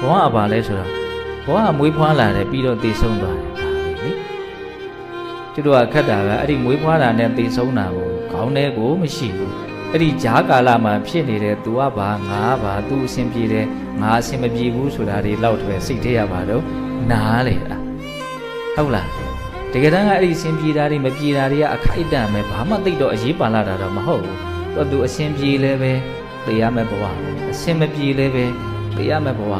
ဘဝအပါလဲဆိုတော့ဘဝမွေးဖွားလာတယ်ပြီးတော့တည်ဆုံးသွားတယ်ဒါပဲလေသူတို့ကခက်တာကအဲ့ဒီမွေးဖွားလာနဲ့တည်ဆုံးတာကိုခေါင်းထဲကိုမရှိဘူးအဲ့ဒီကြားကာလမှာဖြစ်နေတဲ့သူကဘာငါဘာသူအဆင်ပြေတယ်ငါအဆင်မပြေဘူးဆိုတာတွေလောက်တွေစိတ်ထဲရပါတော့နားလေလားဟုတ်လားတကယ်တမ်းကအဲ့ဒီအဆင်ပြေတာတွေမပြေတာတွေကအခိုက်အတန့်ပဲဘာမှသိတော့အရေးပါလာတာတော့မဟုတ်ဘူးသူကသူအဆင်ပြေလဲပဲတရားမဲ့ဘဝအဆင်မပြေလဲပဲ သိရမယ်ဘဝ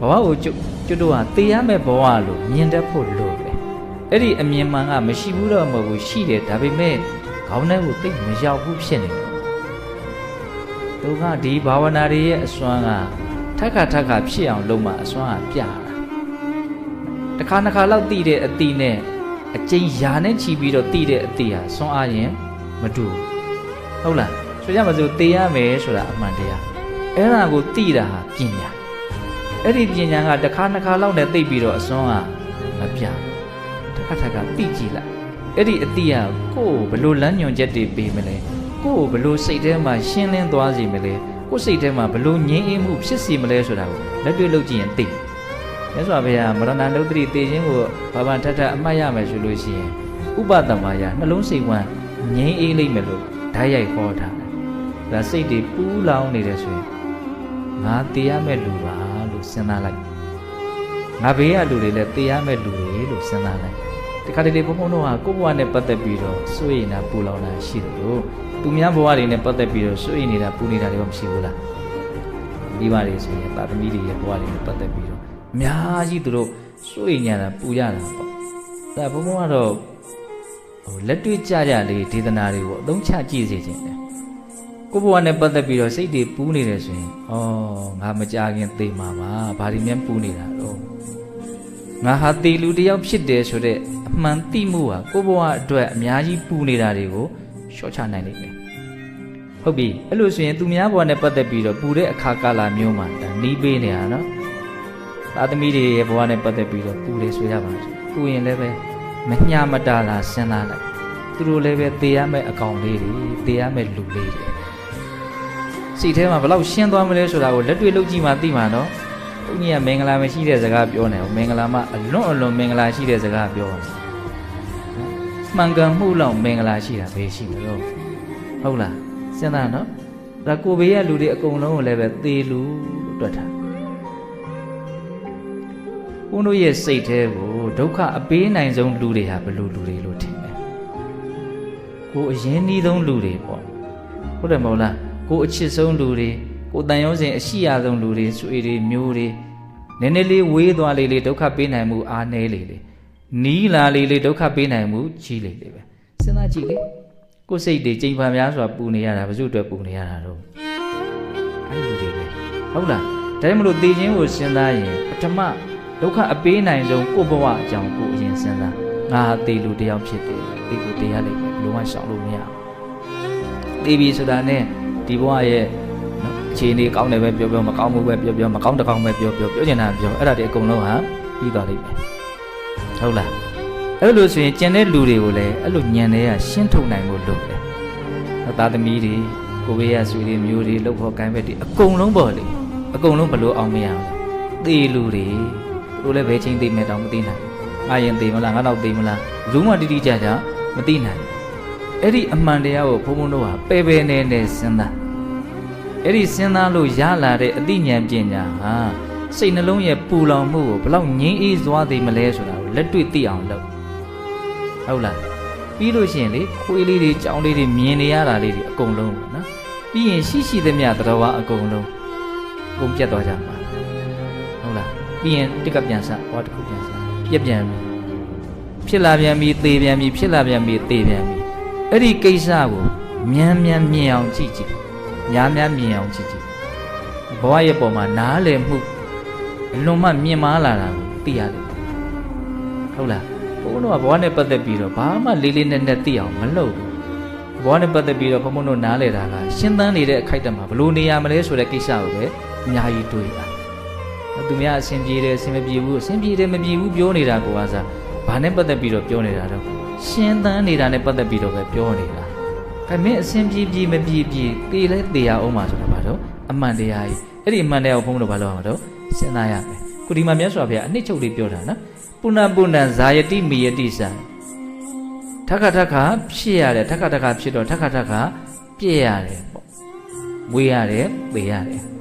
ဘဝကိုကျွတ်ကျွတ်တို့ကသိရမယ်ဘဝလို့မြင်တတ်ဖို့လိုပဲအဲ့ဒီအမြင်မှန်ကမရှိဘူးတော့မဟုတ်ဘူးရှိတယ်ဒါပေမဲ့ခေါင်းထဲကိုသိပ်မရောက်ဘူးဖြစ်နေတယ်သူကဒီဘာဝနာတွေရဲ့အစွမ်းကထက်ခါထက်ခါဖြစ်အောင်လုပ်မှအစွမ်းကပြတာတစ်ခါတစ်ခါလောက်တည်တဲ့အတီနဲ့အကျဉ်းယာနဲ့ချီပြီးတော့တည်တဲ့အတီဟာစွမ်းအားရင်မတူဘူးဟုတ်လားဆိုကြမစို့တည်ရမယ်ဆိုတာအမှန်တရား အဲ့ဒါကိုတည်တာဟာပညာအဲ့ဒီပညာကတစ်ခါတစ်ခါလောက်နဲ့သိပ်ပြီးတော့အစွမ်းကမပြတစ်ခါတစ်ခါတည်ကြည့်လိုက်အဲ့ဒီအတီကကိုယ်ကိုဘယ်လိုလမ်းညွှန်ချက်တွေပေးမလဲကိုယ့်ကိုဘလို့စိတ်ထဲမှာရှင်းလင်းသွားစေမလဲကိုယ့်စိတ်ထဲမှာဘလို့ငြင်းအေးမှုဖြစ်စေမလဲဆိုတာကိုလက်တွေ့လုပ်ကြည့်ရင်သိမြတ်စွာဘုရားမရဏနုဒ္ဒတိတေခြင်းကိုဘာဘာထထအမှတ်ရမယ်ဆိုလို့ရှိရင်ဥပဒမာယနှလုံးစိတ်ဝမ်းငြင်းအေးလိမ့်မယ်လို့ဓာတ်ရိုက်ခေါ်ထားတယ်ဒါစိတ်တွေပူးလောင်နေတယ်ဆိုရင် ငါတေးရမယ့်လူပါလို့စဉ်းစားလိုက်ငါဘေးကလူတွေလည်းတေးရမယ့်လူတွေလို့စဉ်းစားလိုက်ဒီခါတလေဘုံဘုံတို့ဟာကိုယ့်ဘဝနဲ့ပတ်သက်ပြီးတော့စိုးရိမ်တာပူလောင်တာရှိတယ်လို့သူများဘဝတွေနဲ့ပတ်သက်ပြီးတော့စိုးရိမ်နေတာပူနေတာတွေကမရှိဘူးလားမိဘတွေဆိုရင်တာသမီတွေရဲ့ဘဝတွေနဲ့ပတ်သက်ပြီးတော့အများကြီးသူတို့စိုးရိမ်ကြတာပူကြတာပေါ့ဒါဘုံဘုံကတော့ဟိုလက်တွေ့ကြကြလေးဒေသနာတွေကိုအသုံးချကြည့်စေခြင်းတယ် ကိုယ့်ဘဝနဲ့ပတ်သက်ပြီးတော့စိတ်တွေပူနေတယ်ဆိုရင်ဩငါမကြခင်သိမှာပါဘာဒီမြန်ပူနေတာတော့ငါဟာတေလူတစ်ယောက်ဖြစ်တယ်ဆိုတဲ့အမှန်သိမှုဟာကိုယ့်ဘဝအတွက်အများကြီးပူနေတာတွေကိုရှော့ချနိုင်လိမ့်မယ်ဟုတ်ပြီအဲ့လိုဆိုရင်သူများဘဝနဲ့ပတ်သက်ပြီးတော့ပူတဲ့အခါကာလမျိုးမှာဒါနီးပေးနေတာနော်သာသမီတွေရဲ့ဘဝနဲ့ပတ်သက်ပြီးတော့ပူတယ်ဆိုရပါစို့ပူရင်လည်းပဲမညာမတာလာစဉ်းစားလိုက်သူတို့လည်းပဲတေးရမယ့်အကောင်လေးတွေတေးရမယ့်လူလေးတွေ စိတ်ထဲမှာဘယ်လောက်ရှင်းသွားမလဲဆိုတာကိုလက်တွေ့လုပ်ကြည့်မှသိမှာနော်ဘုန်းကြီးကမင်္ဂလာမရှိတဲ့စကားပြောနေအောင်မင်္ဂလာမှအလွန်အလွန်မင်္ဂလာရှိတဲ့စကားပြောတယ်မှန်ကန်မှုလောက်မင်္ဂလာရှိတာပဲရှိမလို့ဟုတ်လားစဉ်းစားနော်ဒါကိုဘေးကလူတွေအကုန်လုံးကိုလည်းပဲသေလူလို့တွက်တာဘုန်းတို့ရဲ့စိတ်ထဲကိုဒုက္ခအပေးနိုင်ဆုံးလူတွေဟာဘယ်လိုလူတွေလို့ထင်လဲကိုအရင်နှီးဆုံးလူတွေပေါ့ဟုတ်တယ်မဟုတ်လား ကိုအချစ်ဆုံးလူတွေကိုတန်ရုံးစဉ်အရှိရဆုံးလူတွေဆွေတွေမျိုးတွေနည်းနည်းလေးဝေးသွားလေးလေးဒုက္ခပေးနိုင်မှုအားနည်းလေးလေးနီးလာလေးလေးဒုက္ခပေးနိုင်မှုကြီးလေးလေးပဲစဉ်းစားကြည့်လေကိုယ်စိတ်တွေကြိမ်ပန်များစွာပူနေရတာဘယ်သူအတွက်ပူနေရတာတော့အဲ့ဒီလူတွေပဲဟုတ်လားဒါကြောင့်မလို့တေခြင်းကိုစဉ်းစားရင်ပထမဒုက္ခအပေးနိုင်ဆုံးကိုယ့်ဘဝအကြောင်းကိုအရင်စဉ်းစားငါဟာတေလူတစ်ယောက်ဖြစ်တယ်တေကိုတေရလိမ့်မယ်ဘယ်လိုမှရှောင်လို့မရဘူးတေပြီဆိုတာနဲ့ ဒီဘဝရဲ့နော်အခြေအနေကောင်းတယ်ပဲပြောပြောမကောင်းဘူးပဲပြောပြောမကောင်းတကောင်းပဲပြောပြောပြောချင်တာပြောအဲ့ဒါတွေအကုန်လုံးဟာပြီးသွားလိမ့်မယ်ဟုတ်လားအဲ့လိုဆိုရင်ကျန်တဲ့လူတွေကိုလည်းအဲ့လိုညံတဲ့ကရှင်းထုတ်နိုင်ဖို့လုပ်တယ်။သားသမီးတွေကိုဘေးရဆွေတွေမျိုးတွေလှုပ်ဖို့ကိုင်းဘက်တွေအကုန်လုံးပေါ့လေအကုန်လုံးဘလို့အောင်မရဘူး။သေလူတွေသူတို့လည်းဘယ်ချင်းသိမဲ့တောင်မသိနိုင်ဘူး။ငါရင်သိမလားငါတော့သိမလားဘူးမှတိတိကျကျမသိနိုင်ဘူး။ အဲ့ဒီအမှန်တရားကိုဘုံဘုံတို့ဟာပယ်ပယ်နေနေစဉ်းစား။အဲ့ဒီစဉ်းစားလို့ရလာတဲ့အသိဉာဏ်ပညာဟာစိတ်နှလုံးရဲ့ပူလောင်မှုကိုဘလောက်ငြင်းအေးသွားသေးမလဲဆိုတာကိုလက်တွေ့သိအောင်လုပ်ဟုတ်လားပြီးလို့ရှိရင်လေခွေးလေးတွေကြောင်လေးတွေမြင်နေရတာလေးတွေအကုန်လုံးပေါ့နော်ပြီးရင်ရှိရှိသမျှသတ္တဝါအကုန်လုံးအကုန်ပြတ်သွားကြမှာဟုတ်လားပြီးရင်တက်ကပြန်စဟောတစ်ခုပြန်စပြက်ပြန်ပြီဖြစ်လာပြန်ပြီသေပြန်ပြီဖြစ်လာပြန်ပြီသေပြန်ပြီ အဲ့ဒီကိစ္စကိုမြန်မြန်မြင်အောင်ကြည့်ကြည့်များများမြင်အောင်ကြည့်ကြည့်ဘဝရဲ့ပုံမှာနားလည်မှုအလွန်မှမြင်မာလာတာကိုသိရတယ်ဟုတ်လားဘုန်းဘုန်းတို့ကဘဝနဲ့ပတ်သက်ပြီးတော့ဘာမှလေးလေးနက်နက်သိအောင်မလုပ်ဘူးဘဝနဲ့ပတ်သက်ပြီးတော့ဘုန်းဘုန်းတို့နားလည်တာကရှင်းသန်းနေတဲ့အခိုက်အတန့်မှာဘယ်လိုနေရမလဲဆိုတဲ့ကိစ္စကိုပဲအများကြီးတွေးတာသူများအဆင်ပြေတယ်အဆင်မပြေဘူးအဆင်ပြေတယ်မပြေဘူးပြောနေတာကိုအားစားဘာနဲ့ပတ်သက်ပြီးတော့ပြောနေတာတော့ ရှင်းသန်းနေတာနဲ့ပတ်သက်ပြီးတော့ပဲပြောနေတာဒါမင်းအဆင်ပြေပြေမပြေပြေသေလဲသေရအောင်ပါဆိုတာဘာတော့အမှန်တရားကြီးအဲ့ဒီအမှန်တရားကိုဘုန်းဘုရားဘာလို့အောင်တော့စဉ်းစားရမယ်ခုဒီမှာမြတ်စွာဘုရားအနှစ်ချုပ်လေးပြောတာနော်ပုဏ္ဏပုဏ္ဏဇာယတိမိယတိစံထခထခဖြစ်ရတယ်ထခထခဖြစ်တော့ထခထခပြည့်ရတယ်ပေါ့မွေးရတယ်ပေရတယ်